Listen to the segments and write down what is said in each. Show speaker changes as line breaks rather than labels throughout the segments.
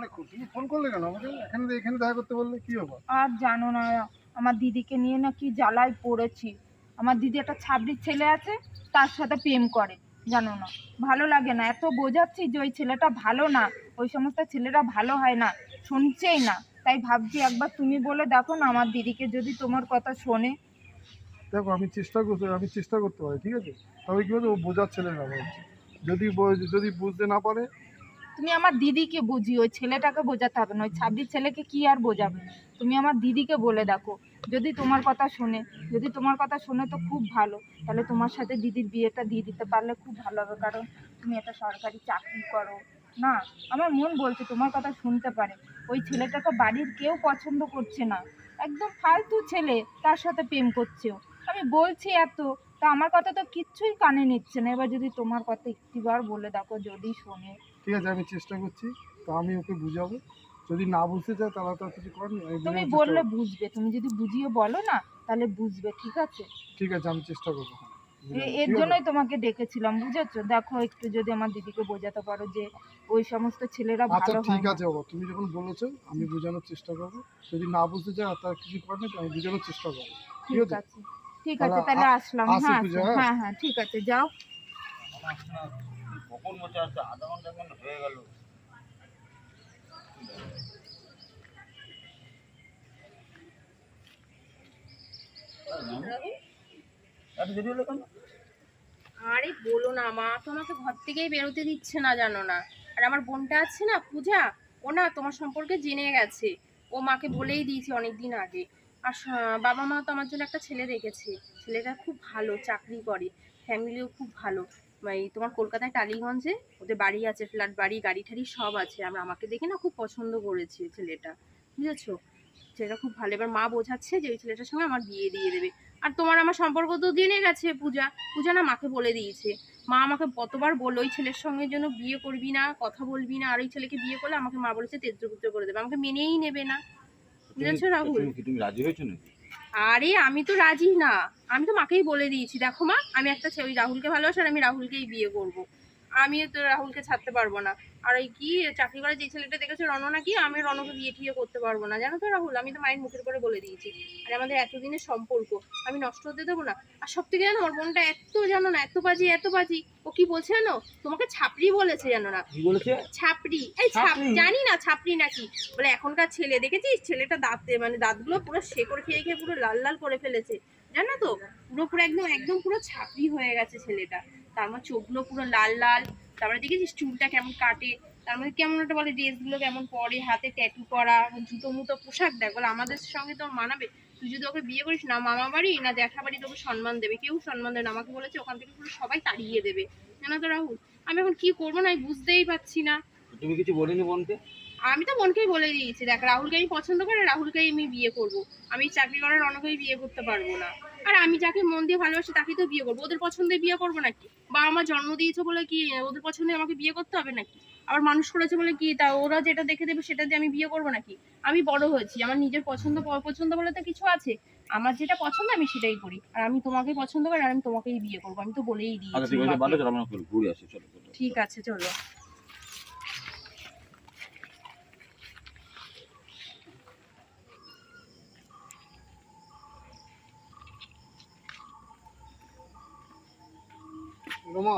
অনেকক্ষণ তুমি ফোন করলে কেন? আমাকে এখানে এখানে দেখা করতে বললে কি ব্যাপার?
আর জানো না আমার দিদিকে নিয়ে না কি জ্বালায় পড়েছি। আমার দিদি একটা ছাবড়ির ছেলে আছে তার সাথে প্রেম করে জানো না। ভালো লাগে না এত বোঝাচ্ছি যে ওই ছেলেটা ভালো না ওই সমস্ত ছেলেরা ভালো হয় না শুনছেই না। তাই ভাবছি একবার তুমি বলে দেখো না আমার দিদিকে যদি তোমার কথা শোনে।
দেখো আমি চেষ্টা করতে আমি চেষ্টা করতে পারি ঠিক আছে? তবে কি বলতো ও বোঝার ছেলে না যদি যদি বুঝতে না পারে
তুমি আমার দিদিকে বুঝি, ওই ছেলেটাকে বোঝাতে হবে না, ওই ছাব্বিশ ছেলেকে কি আর বোঝাবে? তুমি আমার দিদিকে বলে দেখো, যদি তোমার কথা শোনে, যদি তোমার কথা শোনে তো খুব ভালো, তাহলে তোমার সাথে দিদির বিয়েটা দিয়ে দিতে পারলে খুব ভালো হবে, কারণ তুমি একটা সরকারি চাকরি করো, না? আমার মন বলছে তোমার কথা শুনতে পারে, ওই ছেলেটাকে বাড়ির কেউ পছন্দ করছে না, একদম ফালতু ছেলে, তার সাথে প্রেম করছেও। আমি বলছি এত, তা আমার কথা তো কিচ্ছুই কানে নিচ্ছে না, এবার যদি তোমার কথা একটিবার বলে দেখো, যদি শোনে।
ঠিক আছে আমি চেষ্টা করছি তো আমি ওকে বুঝাবো। যদি না বুঝতে চায় তাহলে তো আর কিছু করার নেই
তুমি বললে বুঝবে তুমি যদি বুঝিয়ে বলো না তাহলে বুঝবে ঠিক আছে?
ঠিক আছে আমি চেষ্টা করব।
এর জন্যই তোমাকে ডেকেছিলাম বুঝেছ? দেখো একটু যদি আমার দিদিকে বোঝাতে পারো যে ওই সমস্ত ছেলেরা
আচ্ছা
ভালো
ঠিক আছে বাবা তুমি যখন বলেছ আমি বোঝানোর চেষ্টা করব। যদি না বুঝতে চায় তার কিছু করার নেই আমি বোঝানোর চেষ্টা করব। ঠিক আছে?
ঠিক
তাহলে
আছে তাহলে আসলাম হ্যাঁ আচ্ছা,
হ্যাঁ?
হ্যাঁ হ্যাঁ ঠিক আছে যাও।
কখন বসে আছে আধা ঘণ্টা কেন হয়ে গেল।
আরে বলো না, মা তো আমাকে ঘর থেকেই বেরোতে দিচ্ছে না, জানো না। আর আমার বোনটা আছে না, পূজা? ও না তোমার সম্পর্কে জেনে গেছে। ও মাকে বলেই দিয়েছে অনেক দিন আগে। আর বাবা মা তো আমার জন্য একটা ছেলে রেখেছে ছেলেটা খুব ভালো, চাকরি করে। ফ্যামিলিও খুব ভালো। এই তোমার কলকাতায় টালিগঞ্জে ওদের বাড়ি আছে ফ্ল্যাট বাড়ি গাড়ি ঠাড়ি সব আছে। আমরা আমাকে দেখে না খুব পছন্দ করেছে ছেলেটা বুঝেছ? ছেলেটা খুব ভালো। এবার মা বোঝাচ্ছে যে ওই ছেলেটার সঙ্গে আমার বিয়ে দিয়ে দেবে। আর তোমার আমার সম্পর্ক তো জেনে গেছে পূজা। পূজা না মাকে বলে দিয়েছে। মা আমাকে কতবার বলল ওই ছেলের সঙ্গে যেন বিয়ে করবি না কথা বলবি না আর ওই ছেলেকে বিয়ে করলে আমাকে মা বলেছে তেজ্রপুত্র করে দেবে। আমাকে মেনেই নেবে না। বুঝেছ রাহুল?
তুমি তুমি রাজি হয়েছো নাকি?
আরে, আমি তো রাজি না আমি তো মাকেই বলে দিয়েছি দেখো মা, আমি একটা ওই রাহুলকে ভালোবাসার আমি রাহুলকেই বিয়ে করব। আমিও তো রাহুলকে ছাড়তে পারব না। আর ওই কি চাকরি করে যে ছেলেটা দেখেছ রণ নাকি? আমি রণকে বিয়ে টিয়ে করতে পারব না। জানো তো রাহুল আমি তো মায়ের মুখের করে বলে দিয়েছি। আর আমাদের এতদিনের সম্পর্ক আমি নষ্ট হতে দেবো না। আর সব থেকে জানো আমার বোনটা এত জানো না এত বাজি এত বাজি। ও কি বলছে জানো? তোমাকে ছাপড়ি বলেছে জানো না? ছাপড়ি। এই ছাপ জানি না ছাপড়ি নাকি। বলে এখনকার ছেলে দেখেছিস? ছেলেটা দাঁতে মানে দাঁতগুলো পুরো শেকড় খেয়ে খেয়ে পুরো লাল লাল করে ফেলেছে। জানো তো? পুরো পুরো একদম একদম পুরো ছাপড়ি হয়ে গেছে ছেলেটা। তার মধ্যে চোখগুলো পুরো লাল লাল। তারপরে দেখেছিস চুলটা কেমন কাটে? তার মধ্যে কেমন একটা বলে ড্রেসগুলো কেমন পরে হাতে ট্যাটু করা জুতো মুতো পোশাক দেখ বলে আমাদের সঙ্গে তোর মানাবে। তুই যদি ওকে বিয়ে করিস না মামা বাড়ি না জ্যাঠা বাড়ি তোকে সম্মান দেবে। কেউ সম্মান দেবে না। আমাকে বলেছে ওখান থেকে পুরো সবাই তাড়িয়ে দেবে। জানো তো রাহুল আমি এখন কি করব না আমি বুঝতেই পারছি না।
তুমি কিছু বলিনি বোনকে?
আমি তো বোনকেই বলে দিয়েছি। দেখ রাহুলকে আমি পছন্দ করি রাহুলকেই আমি বিয়ে করব। আমি চাকরি করার অনেকেই বিয়ে করতে পারব না। আর আমি যাকে মন দিয়ে ভালোবাসি তাকেই তো বিয়ে করব। ওদের পছন্দে বিয়ে করব নাকি? বা আমার জন্ম দিয়েছে বলে কি ওদের পছন্দে আমাকে বিয়ে করতে হবে নাকি? আবার মানুষ করেছে বলে কি তা ওরা যেটা দেখে দেবে সেটা দিয়ে আমি বিয়ে করব নাকি? আমি বড় হয়েছি আমার নিজের পছন্দ পছন্দ বলে তো কিছু আছে। আমার যেটা পছন্দ আমি সেটাই করি। আর আমি তোমাকেই পছন্দ করি আর আমি তোমাকেই বিয়ে করব। আমি তো বলেই
আচ্ছা
দিয়েছি
ঠিক আছে চলো আমরা ঘুরে আসি চলো চলো।
ঠিক আছে চলো
রোমা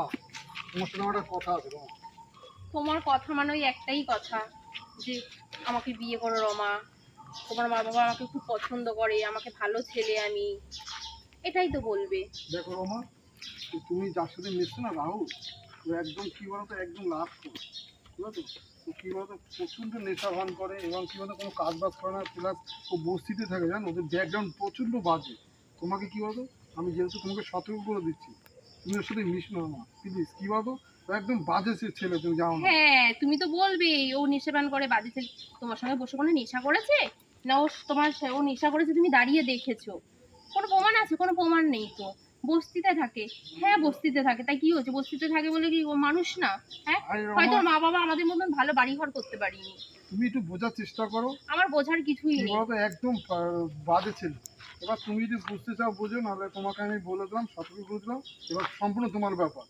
তোমার সাথে একটা কথা আছে রোমা।
তোমার কথা মানে ওই একটাই কথা যে আমাকে বিয়ে করো রমা। তোমার মা বাবা আমাকে খুব পছন্দ করে আমাকে ভালো ছেলে আমি। এটাই তো বলবে।
দেখো রোমা তুমি যার সাথে মিশছো না রাহুল ও একদম কি বলতো একদম লাভ করে। ঠিক আছে ও কি বলতো প্রচণ্ড নেশা ভান করে এবং কি বলতো কোনো কাজ বাজ করে না প্লাস ও বস্তিতে থাকে জানো? ওদের ব্যাকগ্রাউন্ড প্রচণ্ড বাজে। তোমাকে কি বলতো আমি যেহেতু তোমাকে সতর্ক করে দিচ্ছি তুমি সাথে মিশ না। মা প্লিজ কি বলতো? একদম বাজে ছেলে, তুমি জানো না।
হ্যাঁ তুমি তো বলবেই, ও নেশাবান করে বাজে ছেলে। তোমার সঙ্গে বসে কোনো নেশা করেছে? না, ও তোমার ও নেশা করেছে, তুমি দাঁড়িয়ে দেখেছ। কোনো প্রমাণ আছে? কোনো প্রমাণ নেই তো। বস্তিতে থাকে। হ্যাঁ বস্তিতে থাকে। তাই কি হয়েছে? বস্তিতে থাকে বলে কি ও মানুষ না? হ্যাঁ? হয়তো মা বাবা আমাদের মতন ভালো বাড়িঘর করতে পারিনি।
তুমি একটু বোঝার চেষ্টা করো।
আমার বোঝার কিছুই নেই।
একদম বাজে ছেলে। এবার তুমি যদি বুঝতে চাও বুঝো নাহলে তোমাকে আমি বলে দিলাম সতর্ক করে দিলাম এবার সম্পূর্ণ তোমার ব্যাপার।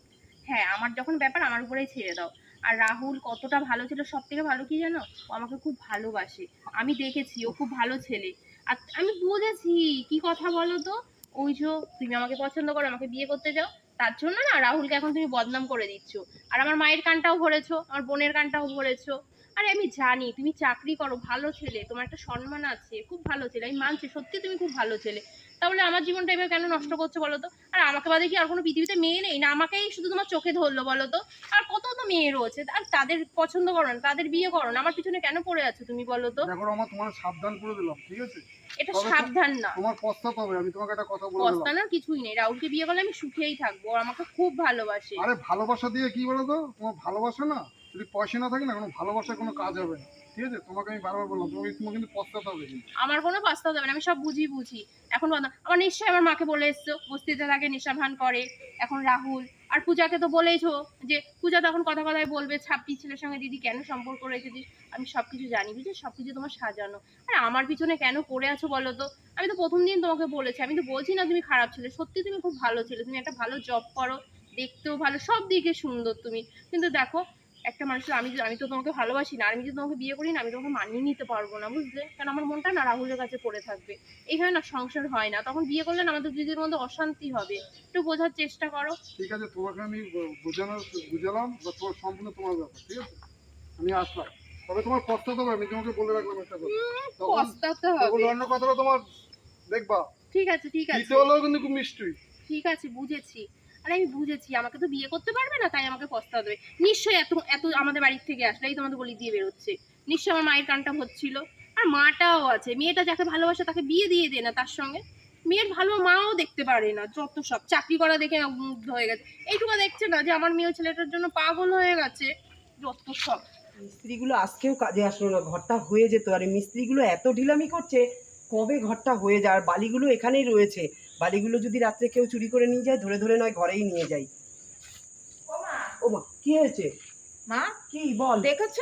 হ্যাঁ আমার যখন ব্যাপার আমার উপরেই ছেড়ে দাও। আর রাহুল কতটা ভালো ছিল সব থেকে ভালো কি জানো? ও আমাকে খুব ভালোবাসে। আমি দেখেছি ও খুব ভালো ছেলে। আর আমি বুঝেছি কি কথা বলো তো? ওই তুমি আমাকে পছন্দ করো, আমাকে বিয়ে করতে চাও তার জন্য না রাহুলকে এখন তুমি বদনাম করে দিচ্ছ। আর আমার মায়ের কানটাও ভরেছো, আমার বোনের কানটাও ভরেছো। আরে আমি জানি, তুমি চাকরি করো, ভালো ছেলে, তোমার একটা সম্মান আছে, খুব ভালো ছেলে, আমি মানছি, সত্যি তুমি খুব ভালো ছেলে। তাহলে আমার জীবনটা এবার কেন নষ্ট করছ বলো তো? আর আমাকে বাদে কি আর কোনো পৃথিবীতে মেয়ে নেই? না আমাকেই শুধু তোমার চোখে ধরলো বলো তো? আর কত তো মেয়ে রয়েছে? আর তাদের পছন্দ করো না তাদের বিয়ে করো না। আমার পিছনে কেন পড়ে আছো তুমি বলো তো?
দেখো আমার তোমার সাবধান করে দিলাম ঠিক আছে?
এটা সাবধান না।
তোমার পস্তাতে হবে আমি তোমাকে একটা কথা বলে দিলাম।
পস্তানোর কিছুই নেই। রাহুলকে বিয়ে করলে আমি সুখেই থাকব আমাকে খুব ভালোবাসে।
আরে ভালোবাসা দিয়ে কি বলো তো? তোমার ভালোবাসা না? যদি পয়সা না থাকে না, কোনো ভালোবাসার কোনো কাজ হবে না। ঠিক আছে? তোমাকে আমি বারবার বললাম, তোমাকে তোমাকে কিন্তু পস্তাতে হবে। কিন্তু
আমার কোনো পাস্তা যাবে না, আমি সব বুঝি বুঝি। এখন আমার নিশ্চয়ই আমার মাকে বলে এসছো, বস্তিতে থাকে, নেশা ভান করে, এখন রাহুল। আর পূজাকে তো বলেইছো যে, পূজা তখন কথা কথায় বলবে ছাপ্পি ছেলের সঙ্গে, দিদি, কেন সম্পর্ক রেখেছিস? আমি সব কিছু জানি, বুঝলি? সব কিছু তোমার সাজানো। আর আমার পিছনে কেন পড়ে আছো বলো তো? আমি তো প্রথম দিন তোমাকে বলেছি, আমি তো বলছি না তুমি খারাপ ছেলে। সত্যি তুমি খুব ভালো ছেলে, তুমি একটা ভালো জব করো, দেখতেও ভালো, সব দিকে সুন্দর তুমি। কিন্তু দেখো একটা মানুষের আমি আমি তো তোমাকে ভালোবাসি না আমি যদি তোমাকে বিয়ে করি না আমি তোমাকে মানিয়ে নিতে পারব না বুঝলে? কারণ আমার মনটা না রাহুলের কাছে পড়ে থাকবে। এইখানে না সংসার হয় না। তখন বিয়ে করলে না আমাদের দিদির মধ্যে অশান্তি হবে। একটু বোঝার চেষ্টা করো।
ঠিক আছে তোমাকে আমি বোঝানোর বুঝালাম বা তোমার সম্পূর্ণ তোমার ব্যাপার ঠিক আছে? আমি আসলাম। তবে তোমার পস্তাতে হবে আমি তোমাকে বলে রাখলাম একটা কথা।
পস্তাতে হবে।
অন্য কথাটা তোমার দেখবা।
ঠিক আছে ঠিক আছে।
কিন্তু খুব মিষ্টি।
ঠিক আছে বুঝেছি। আরে আমি বুঝেছি, আমাকে তো বিয়ে করতে পারবে না, তাই আমাকে পস্তাতে হবে। নিশ্চয়ই এত এত আমাদের বাড়ির থেকে আসলে এই তোমাদের বলি দিয়ে বেরোচ্ছে। নিশ্চয়ই আমার মায়ের কানটা হচ্ছিল। আর মাটাও আছে, মেয়েটা যাকে ভালোবাসে তাকে বিয়ে দিয়ে দেয় না তার সঙ্গে। মেয়ের ভালো মাও দেখতে পারে না, যত সব চাকরি করা দেখে মুগ্ধ হয়ে গেছে। এইটুকু দেখছে না যে আমার মেয়ে ছেলেটার জন্য পাগল হয়ে গেছে, যত সব।
মিস্ত্রিগুলো আজকেও কাজে আসলো না, ঘরটা হয়ে যেত। আর মিস্ত্রিগুলো এত ঢিলামি করছে কবে ঘরটা হয়ে যায়? আর বালিগুলো এখানেই রয়েছে। বালিগুলো যদি রাত্রে কেউ চুরি করে নিয়ে যায় ধরে ধরে নয় ঘরেই নিয়ে যাই ও মা। কি হয়েছে?
মা?
কি বল?
দেখেছ?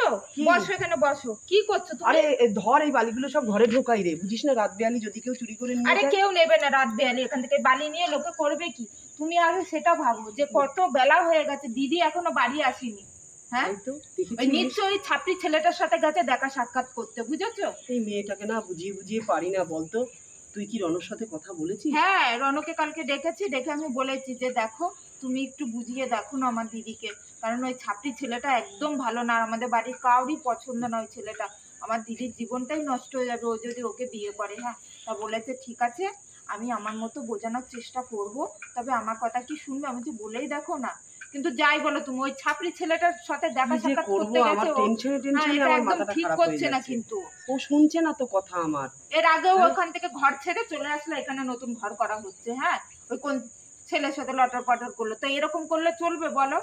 বসো এখানে বসো। কি করছ তুমি?
আরে ধর এই বালিগুলো সব ঘরে ঢোকাই রে। বুঝিস না রাত বেয়ালি যদি কেউ চুরি করে নিয়ে
আরে কেউ নেবে না রাত বেয়ালি। এখান থেকে বালি নিয়ে লোকে করবে কি? তুমি আগে সেটা ভাবো যে কত বেলা হয়ে গেছে দিদি এখনও বাড়ি আসেনি। হ্যাঁ? ওই নিশ্চয়ই ছাত্রী ছেলেটার সাথে গেছে দেখা সাক্ষাৎ করতে বুঝেছ?
এই মেয়েটাকে না বুঝিয়ে বুঝিয়ে পারি না বলতো। তুই কি রনর সাথে কথা বলেছিস?
হ্যাঁ রনকে কালকে ডেকেছি ডেকে আমি বলেছি যে দেখো তুমি একটু বুঝিয়ে দেখো না আমার দিদিকে। কারণ ওই ছাত্রী ছেলেটা একদম ভালো না আর আমাদের বাড়ির কাউরই পছন্দ না ওই ছেলেটা। আমার দিদির জীবনটাই নষ্ট হয়ে যাবে ও যদি ওকে বিয়ে করে হ্যাঁ? তা বলেছে ঠিক আছে আমি আমার মতো বোঝানোর চেষ্টা করব তবে আমার কথা কি শুনবে? আমি তো বলেই দেখো না কিন্তু যাই বলো তুমি ওই ছাপড়ি ছেলেটার সাথে দেখা সাক্ষাৎ করতে গেছে ও-
টেনশনে
হ্যাঁ,
টেনশনে
এটা
আমার মাথাটা
ঠিক করছে না কিন্তু।
ও শুনছে না তো কথা আমার।
এর আগেও
হ্যাঁ।
ওখান থেকে ঘর ছেড়ে চলে আসলো এখানে নতুন ঘর করা হচ্ছে হ্যাঁ? ওই কোন ছেলের সাথে লটার পটার করল। তো এরকম করলে চলবে বলো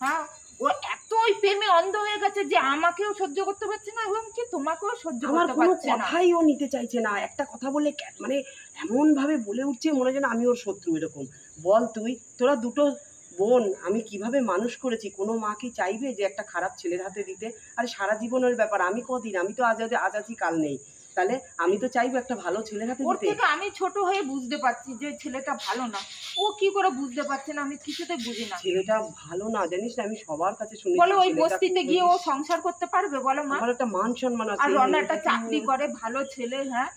হ্যাঁ? ও এত ওই প্রেমে অন্ধ হয়ে গেছে যে আমাকেও সহ্য করতে পারছে না এবং কি তোমাকেও সহ্য
আমার
করতে পারছে না।
কথাই ও নিতে চাইছে না। একটা কথা বলে মানে এমন ভাবে বলে উঠছে মনে হয় যেন আমি ওর শত্রু এরকম। বল তুই তোরা দুটো বোন আমি কীভাবে মানুষ করেছি? কোনো মা কি চাইবে যে একটা খারাপ ছেলের হাতে দিতে? আরে সারা জীবনের ব্যাপার আমি কদিন? আমি তো আজ আজ আছি কাল নেই। তাহলে আমি তো চাইব একটা ভালো ছেলের হাতে
ওর থেকে আমি ছোট হয়ে বুঝতে পারছি যে ছেলেটা ভালো না। ও কি করে বুঝতে পারছে না? আমি কিছুতে বুঝি না।
ছেলেটা ভালো না জানিস না আমি সবার কাছে শুনেছি
বলো ওই বস্তিতে গিয়ে ও সংসার করতে পারবে? বলো মা।
আমার একটা মান সম্মান আছে।
আর রনা একটা চাকরি করে ভালো ছেলে হ্যাঁ?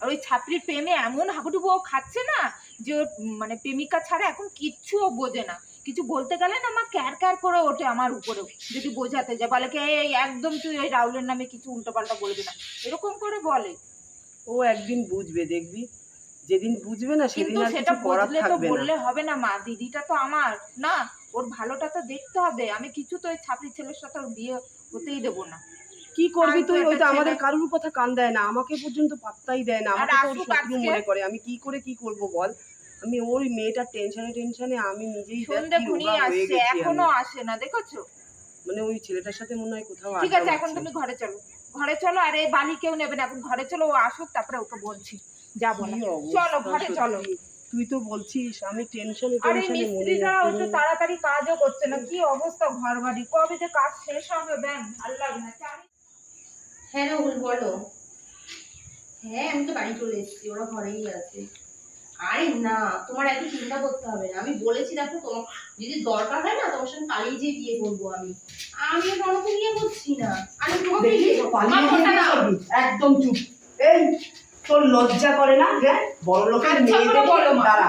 আর ওই ছাত্রীর প্রেমে এমন হাবুডুবু ও খাচ্ছে না? যে মানে প্রেমিকা ছাড়া এখন কিচ্ছু ও বোঝে না। কিছু বলতে গেলে না আমার ক্যার ক্যার করে ওঠে আমার উপরেও যদি বোঝাতে যায়। বলে কি এই একদম তুই ওই রাহুলের নামে কিছু উল্টোপাল্টা বলবি না। এরকম করে বলে।
ও একদিন বুঝবে দেখবি। যেদিন বুঝবে না সেদিন আর
সেটা বুঝলে তো বললে হবে না মা দিদিটা তো আমার। না ওর ভালোটা তো দেখতে হবে। আমি কিছু তো ওই ছাত্রী ছেলের সাথে ওর বিয়ে হতেই দেবো না।
কি করবি তুই? ওই তো আমাদের কারুর কথা কান দেয় না। আমাকে পর্যন্ত পাত্তাই দেয় না। আমাকে তো শত্রু মনে করে। আমি কি করে কি করব বল? আমি ওই মেয়েটার টেনশনে টেনশনে আমি নিজেই দেখ
সন্ধে ঘুনিয়ে আসছে এখনও আসে না দেখেছ?
মানে ওই ছেলেটার সাথে মনে হয় কোথাও
ঠিক আছে এখন তুমি ঘরে চলো। ঘরে চলো আর এই বালি কেউ নেবে না এখন ঘরে চলো ও আসুক তারপরে ওকে বলছি। যাব না চলো ঘরে চলো।
তুই তো বলছিস আমি টেনশনে টেনশনে মরে যাচ্ছি।
তাড়াতাড়ি কাজও করছে না কি অবস্থা ঘর বাড়ি কবে যে কাজ শেষ হবে ব্যাং ভালো লাগে না। চারি
হ্যাঁ রাহুল বলো। হ্যাঁ আমি তো বাড়ি চলে এসেছি ওরা ঘরেই আছে। আরে না তোমার এত চিন্তা করতে হবে না। আমি বলেছি দেখো তোমার যদি দরকার হয় না তোমার সঙ্গে পালিয়ে যেয়ে বিয়ে করব আমি। আমি রণকে বিয়ে করছি না। আমি তোমাকে।
একদম চুপ। এই তোর লজ্জা করে না? হ্যাঁ বড় লোকের মেয়ে দেখে দাঁড়া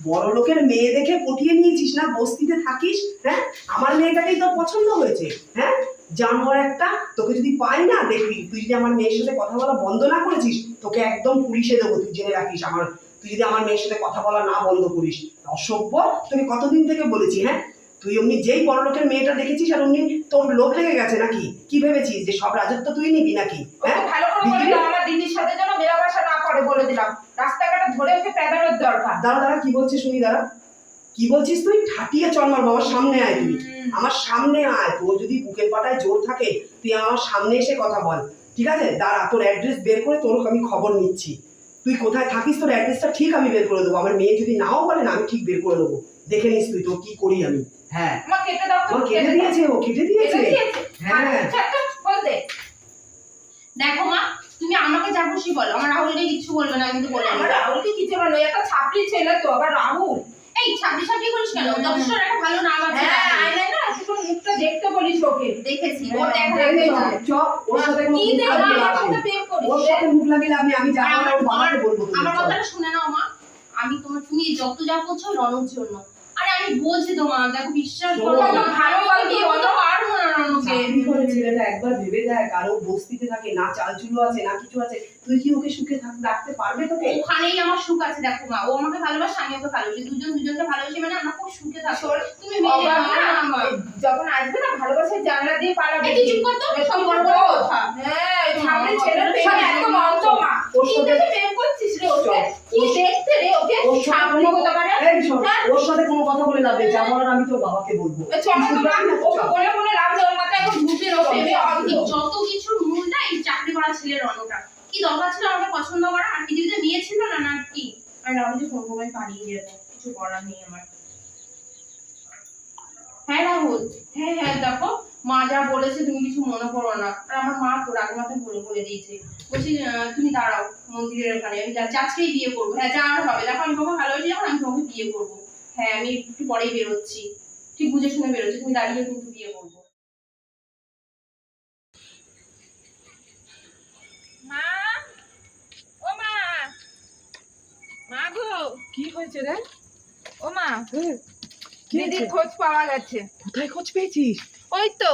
বড় লোকের মেয়ে দেখে পটিয়ে নিয়েছিস না? বস্তিতে থাকিস হ্যাঁ? আমার মেয়েটাকেই তোর পছন্দ হয়েছে হ্যাঁ? জানোয়ার একটা তোকে যদি পাই না দেখবি তুই যদি আমার মেয়ের সাথে কথা বলা বন্ধ না করেছিস তোকে একদম পুলিশে দেবো তুই জেনে রাখিস আমার তুই যদি আমার মেয়ের সাথে কথা বলা না বন্ধ করিস অসভ্য। তোকে কতদিন থেকে বলেছি হ্যাঁ? তুই অমনি যেই বড় লোকের মেয়েটা দেখেছিস আর অমনি তোর লোক লেগে গেছে নাকি? কি ভেবেছিস যে সব রাজত্ব তুই নিবি নাকি? হ্যাঁ?
ভালো করে বলে? দাও আমার দিদির সাথে যেন মেলামেশা না করে বলে দিলাম। রাস্তাঘাটে ধরে ওকে পেদানোর দরকার।
দাঁড়া দাঁড়া কি বলছিস শুনি দাঁড়া। কি বলছিস তুই? ঠাটিয়ে চল মার বাবার সামনে আয় তুই। আমার সামনে আয়। তোর যদি বুকের পাটায় জোর থাকে তুই আমার সামনে এসে কথা বল। ঠিক আছে? দাঁড়া তোর অ্যাড্রেস বের করে তোর আমি খবর নিচ্ছি। তুই কোথায় থাকিস তোর অ্যাড্রেসটা ঠিক আমি বের করে দেবো। আমার মেয়ে যদি নাও বলে না আমি ঠিক বের করে দেবো। দেখে নিস তুই তো কি করি আমি? হ্যাঁ।
মা কেটে দাও তো
আমার কেটে দিয়েছে ও কেটে দিয়েছে। হ্যাঁ।
বল বলতে
দেখো মা তুমি আমাকে যা খুশি বলো। আমার রাহুলকে কিছু বলবে না কিন্তু বলে
আমার রাহুলকে কিছু বলো একটা ছাপড়ি ছেলে তো আবার রাহুল।
এই ছাব্বিশ ছাব্বিশ করিস কেন? যথেষ্ট একটা ভালো নাম আছে।
হ্যাঁ
রাহুল।
আয়নায় না মুখটা দেখতে বলিস ওকে।
দেখেছি
হ্যাঁ,
দেখা
দেখেছি।
দেখেছি
চপ ওর সাথে
কি
মুখ
দেখো
লাগিয়ে
আমার
লাভ
সাথে প্রেম করিস।
ওর সাথে মুখ লাগিয়ে লাভ আমি যাব না ওর বাবাকে বলব তুমি
আমার কথাটা শুনে নাও মা। আমি তোমার তুমি যত যা করছ রণর জন্য। আরে আমি বলছি তোমার দেখো বিশ্বাস করো।
ভালো
আমি বিয়ে করতে পারব না রণকে
চাকরি করে ছেলেটা একবার ভেবে দেখ আর বস্তিতে থাকে না চাল চুলো আছে না কিছু আছে তুই কি ওকে সুখে রাখতে পারবে তোকে?
ওখানেই আমার সুখ আছে দেখো মা ও আমাকে ভালোবাসে আমি ওকে ভালোবাসি। দুজন দুজনকে ভালোবাসি মানে আমরা খুব সুখে থাকব তুমি
অবাক
নাও
না,
না আমার
যখন আসবে না ভালোবাসার জানলা দিয়ে পালাবে।
তুই চুপ কর তো।
হ্যাঁ সামনে
আমার
ছেলে
কথাটা
প্রেম
শোন,
একদম অন্ত মা।
ওর সাথে-
প্রেম করছিস রে ওকে কি দেখতে রে? ওকে সামনে
কোনো-
পারে?
এই শোন,
হ্যাঁ?
ওর সাথে কোনো কথা বলে লাভ নেই যাব আমি তোর বাবাকে বলব।
এই চলো
তুই
তো মা,
শুনবি না?
ওকে
চল।
বলে বলে লাভ নেই ওর মাথায় এখন ভূতের ও প্রেমে
যত কিছুর মূল না এই চাকরি করা ছেলের রণটা কি দরকার ছিল আমাকে পছন্দ করা? আর পৃথিবীতে বিয়ে ছিল না না কি? আর রাহুল ফোন করে পালিয়ে যাব কিছু করার নেই আমার। হ্যাঁ রাহুল? হ্যাঁ হ্যাঁ দেখো মা যা বলেছে তুমি কিছু মনে করো না। আর আমার মা তো রাগ মাথায় বলে বলে দিয়েছে। বলছি তুমি দাঁড়াও মন্দিরের ওখানে। আমি যাচ্ছি আজকেই বিয়ে করব। হ্যাঁ যা আর হবে দেখো আমি তোমাকে ভালোবাসি যখন আমি তোমাকে বিয়ে করব। হ্যাঁ আমি একটু পরেই বেরোচ্ছি। ঠিক বুঝে শুনে বেরোচ্ছি। তুমি দাঁড়িয়ে কিন্তু বিয়ে করব।
মা! ও মা! মা গো!
কি হয়েছে রে?
ও মা!
কি
দিদির খোঁজ পাওয়া গেছে।
কোথায় খোঁজ পেয়েছিস?
ওই তো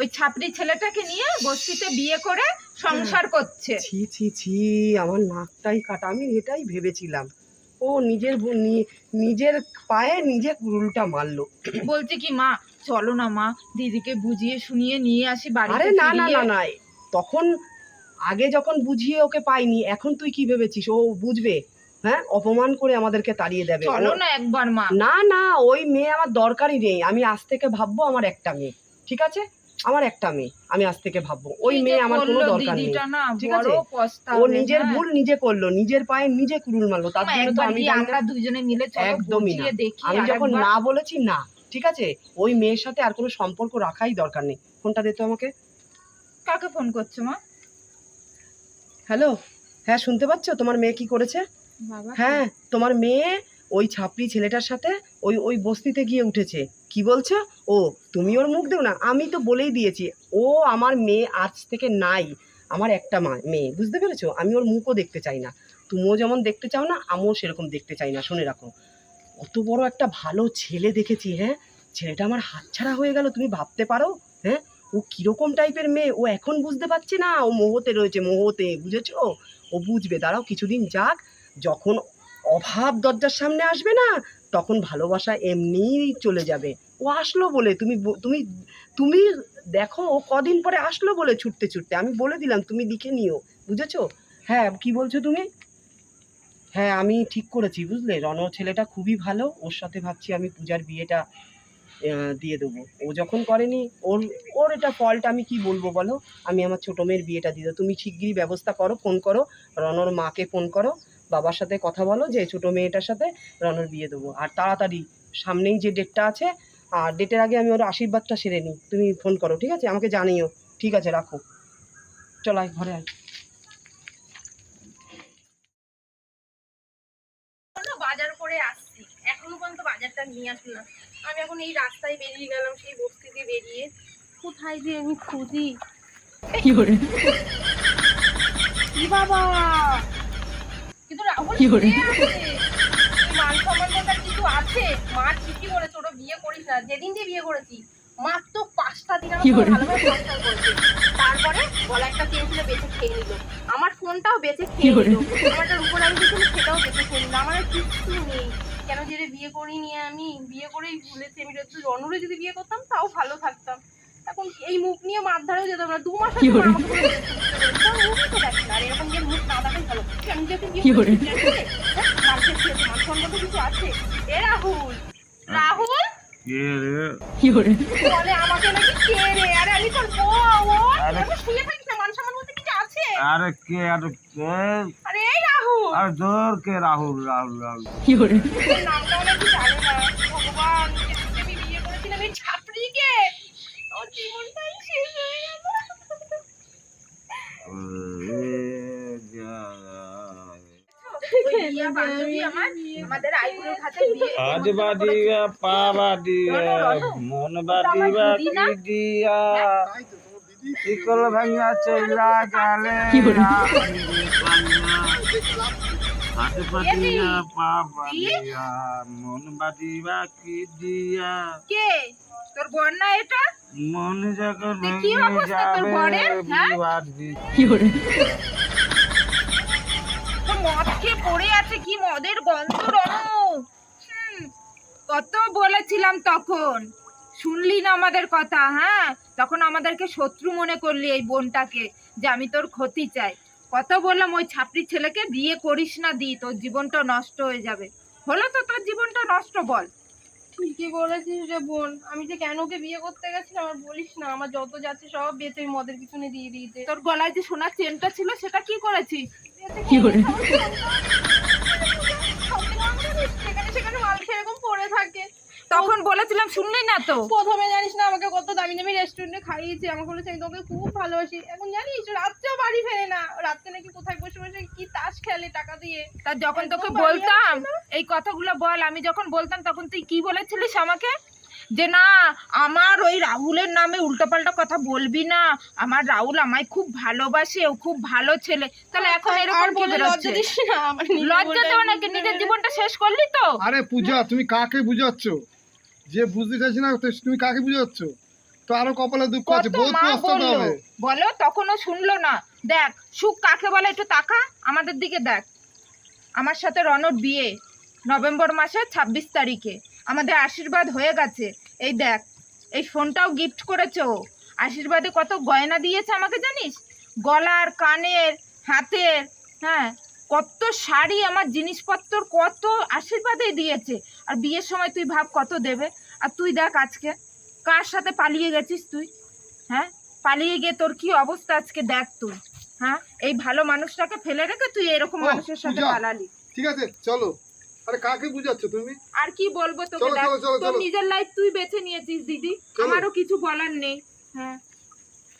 ওই ছাপড়ি ছেলেটাকে নিয়ে বস্তিতে বিয়ে করে সংসার করছে।
ছি ছি ছি আমার নাকটাই কাটা। আমি এটাই ভেবেছিলাম। ও নিজের নিজের পায়ে নিজে কুরুলটা মারলো।
বলছে কি মা চলো না মা দিদিকে বুঝিয়ে শুনিয়ে নিয়ে আসি বাড়িতে
আরে না না না না তখন আগে যখন বুঝিয়ে ওকে পাইনি এখন তুই কি ভেবেছিস? ও বুঝবে হ্যাঁ? অপমান করে আমাদেরকে তাড়িয়ে দেবে।
চলো না একবার মা।
না না ওই মেয়ে আমার দরকারই নেই। আমি আজ থেকে ভাববো আমার একটা মেয়ে ঠিক আছে? আমার একটা মেয়ে আমি আজ থেকে ভাববো। ওই মেয়ে আমার কোনো দরকার নেই। ঠিক আছে? ও নিজের
হ্যাঁ।
ভুল নিজে করল নিজের পায়ে নিজে কুরুল মারলো তার জন্য তো আমি
আমরা। দুজনে মিলে চলো
একদমই না। আমি যখন না বলেছি না ঠিক আছে? ওই মেয়ের সাথে আর কোনো সম্পর্ক রাখাই দরকার নেই। ফোনটা দে তো আমাকে।
কাকে ফোন করছ মা?
হ্যালো? হ্যাঁ শুনতে পাচ্ছ? তোমার মেয়ে কি করেছে? হ্যাঁ তোমার মেয়ে ওই ছাপড়ি ছেলেটার সাথে ওই ওই বস্তিতে গিয়ে উঠেছে। কি বলছো? ও, তুমি ওর মুখ দেও না, আমি তো বলেই দিয়েছি। ও আমার মেয়ে আজ থেকে নাই, আমার একটা মা মেয়ে, বুঝতে পেরেছ? আমি ওর মুখও দেখতে চাই না। তুমিও যেমন দেখতে চাও না, আমিও সেরকম দেখতে চাই না, শুনে রাখো। অত বড় একটা ভালো ছেলে দেখেছি হ্যাঁ? ছেলেটা আমার হাতছাড়া হয়ে গেল, তুমি ভাবতে পারো হ্যাঁ? ও কীরকম টাইপের মেয়ে, ও এখন বুঝতে পারছে না, ও মোহতে রয়েছে, মোহতে, বুঝেছ? ও বুঝবে, দাঁড়াও, কিছুদিন যাক, যখন অভাব দরজার সামনে আসবে না তখন ভালোবাসা এমনিই চলে যাবে। ও আসলো বলে, তুমি তুমি তুমি দেখো ও কদিন পরে আসলো বলে ছুটতে ছুটতে। আমি বলে দিলাম, তুমি লিখে নিও, বুঝেছ? হ্যাঁ কি বলছো তুমি? হ্যাঁ আমি ঠিক করেছি, বুঝলে? রণ ছেলেটা খুবই ভালো, ওর সাথে ভাবছি আমি পূজার বিয়েটা দিয়ে দেবো। ও যখন করেনি, ওর ওর এটা ফল্ট আমি কি বলব বলো? আমি আমার ছোটো মেয়ের বিয়েটা দিয়ে দেবো। তুমি শিগগিরই ব্যবস্থা করো ফোন করো, রনর মাকে ফোন করো। বাবার সাথে কথা বলো যে ছোটো মেয়েটার সাথে রনর বিয়ে দেবো। আর তাড়াতাড়ি সামনেই যে ডেটটা আছে আর ডেটের আগে আমি ওর আশীর্বাদটা সেরে নিই। তুমি ফোন করো ঠিক আছে? আমাকে জানিও। ঠিক আছে রাখো। চল আয় ঘরে আয়।
বাজার করে আসছি। এখনও পর্যন্ত বাজারটা নিয়ে আসলো না। আমি এখন এই রাস্তায় বেরিয়ে গেলাম সেই বস্তি দিয়ে বেরিয়ে। কোথায় যে আমি খুঁজি? কি বাবা! কিন্তু রাহুল
কি করে?
কে আছে? এই মান সম্মান বলতে কিছু আছে। মা ঠিকই বলেছে ওটা বিয়ে করিস না। যেদিন দিয়ে বিয়ে করেছি মাত্র পাঁচটা দিন আমাকে ভালোভাবে সংসার করেছে। তারপরে গলা একটা চেন বেঁচে খেয়ে নিল। আমার ফোনটাও বেঁচে খেয়ে নিল। আমার একটা আমি ছিল সেটাও বেঁচে খেয়ে নিল। আমার কিচ্ছু নেই। কেন যে রে বিয়ে করিনি আমি? বিয়ে করেই ভুলেছি। আমি যদি রনরে যদি বিয়ে করতাম তাও ভালো থাকতাম। এখন এই মুখ নিয়ে মারধারেও যেতাম না। দু মাস আগে আমাকে আরে কে? আরে
কে? আরে
এই রাহুল।
আরে জোর কে রাহুল রাহুল রাহুল।
তোর নামটাও নাকি জানে না। ভগবান আমি বিয়ে করেছিলাম এই ছাপড়িকে আমার জীবনটাই শেষ হয়ে গেল ওই রিয়া বান্ধবী আমার আমাদের আইবুড়োর হাতে বিয়ে
আজ বাদিয়া পা বাদিয়া মন দিয়া
তোমার দিদি
ইকল ভাঙা চলা গেলে হাত বাদিয়া পা বাদিয়া মন বাদিবা কি দিয়া
কে? তোর বোন না এটা?
মন যখন
কি অবস্থা তোর
যাবে
হ্যাঁ? তো মদ খেয়ে পড়ে আছে কি মদের গন্ধ হুম, কত বলেছিলাম তখন। শুনলি না আমাদের কথা হ্যাঁ? তখন আমাদেরকে শত্রু মনে করলি এই বোনটাকে যে আমি তোর ক্ষতি চাই। কত বললাম ওই ছাপড়ি ছেলেকে বিয়ে করিস না দি তোর জীবনটা নষ্ট হয়ে যাবে। হলো তো তোর জীবনটা নষ্ট বল।
ঠিকই বলেছিস রে বোন। আমি যে কেন ওকে বিয়ে করতে গেছিলাম আর বলিস না আমার যত যাচ্ছে সব বেঁচে মদের পিছনে দিয়ে দিয়েছে।
তোর গলায় যে সোনার চেনটা ছিল সেটা কি করেছিস?
সেখানে সেখানে এরকম পড়ে থাকে
তখন বলেছিলাম শুনলি না তো?
প্রথমে জানিস না আমাকে কত দামি দামি রেস্টুরেন্টে খাইয়েছে আমাকে বলেছে আমি তোকে খুব ভালোবাসি। এখন জানিস রাত্রেও বাড়ি ফেরে না। রাত্রে নাকি কোথায় বসে বসে কি তাস খেলে টাকা দিয়ে।
তা যখন তোকে বলতাম এই কথাগুলো বল আমি যখন বলতাম তখন তুই কি বলেছিলিস আমাকে? যে না আমার ওই রাহুলের নামে উল্টোপাল্টা কথা বলবি না। আমার রাহুল আমায় খুব ভালোবাসে ও খুব ভালো ছেলে। তাহলে এখন এরকম কি
বলে
বেরোচ্ছে
লজ্জা
দেওয়া নাকি? নিজের জীবনটা শেষ করলি তো?
আরে পূজা তুমি কাকে বুঝাচ্ছ? যে বুঝতে চাইছি না তো তুমি কাকে বুঝাচ্ছ? তো আরও কপালে দুঃখ আছে বহুত
মা
পস্তাতে হবে।
বলো তখনও শুনলো না। দেখ সুখ কাকে বলে একটু তাকা আমাদের দিকে দেখ। আমার সাথে রনর বিয়ে নভেম্বর মাসের ছাব্বিশ তারিখে। আমাদের আশীর্বাদ হয়ে গেছে। এই দেখ এই ফোনটাও গিফট করেছ। ও আশীর্বাদে কত গয়না দিয়েছে আমাকে জানিস? গলার কানের হাতের হ্যাঁ কত শাড়ি আমার জিনিসপত্র কত আশীর্বাদে দিয়েছে। আর বিয়ের সময় তুই ভাব কত দেবে। আর তুই দেখ আজকে কার সাথে পালিয়ে গেছিস তুই? হ্যাঁ পালিয়ে গিয়ে তোর কি অবস্থা আজকে দেখ তুই। হ্যাঁ এই ভালো মানুষটাকে ফেলে রেখে তুই এরকম মানুষের সাথে পালালি।
ঠিক আছে চলো। আরে কাকে বুঝাচ্ছ তুমি?
আর কি বলব তোকে
চলো,
দেখ
চলো, চলো,
তোর নিজের লাইফ তুই বেছে নিয়েছিস দিদি। আমারও কিছু বলার নেই। হ্যাঁ।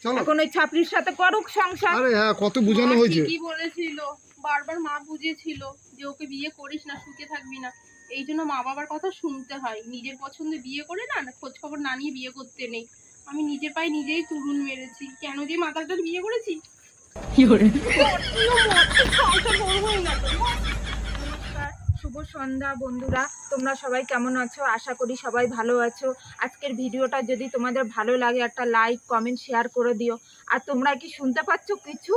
চলো।
এখন ওই সাথে করুক সংসার।
আরে হ্যাঁ কত বুঝানো হয়েছে।
ঠিকই বলেছিল। বারবার মা বুঝিয়েছিল যে ওকে বিয়ে করিস না সুখে থাকবি না। এই জন্য মা বাবার কথা শুনতে হয়। নিজের পছন্দে বিয়ে করে না খোঁজ খবর না নিয়ে বিয়ে করতে নেই। আমি নিজের পায়ে নিজেই তুরুন মেরেছি। কেন যে মাথাটার বিয়ে করেছি? সংসার করবোই না তো।
নমস্কার শুভ সন্ধ্যা বন্ধুরা। তোমরা সবাই কেমন আছো? আশা করি সবাই ভালো আছো। আজকের ভিডিওটা যদি তোমাদের ভালো লাগে একটা লাইক কমেন্ট শেয়ার করে দিও। আর তোমরা কি শুনতে পাচ্ছ কিছু?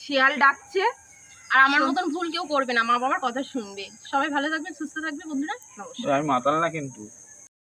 শিয়াল ডাকছে।
আর আমার মতন ভুল কেউ করবে না মা বাবার কথা শুনবে। সবাই ভালো থাকবে সুস্থ থাকবে বন্ধুরা। নমস্কার।
আমি মাতাল না কিন্তু।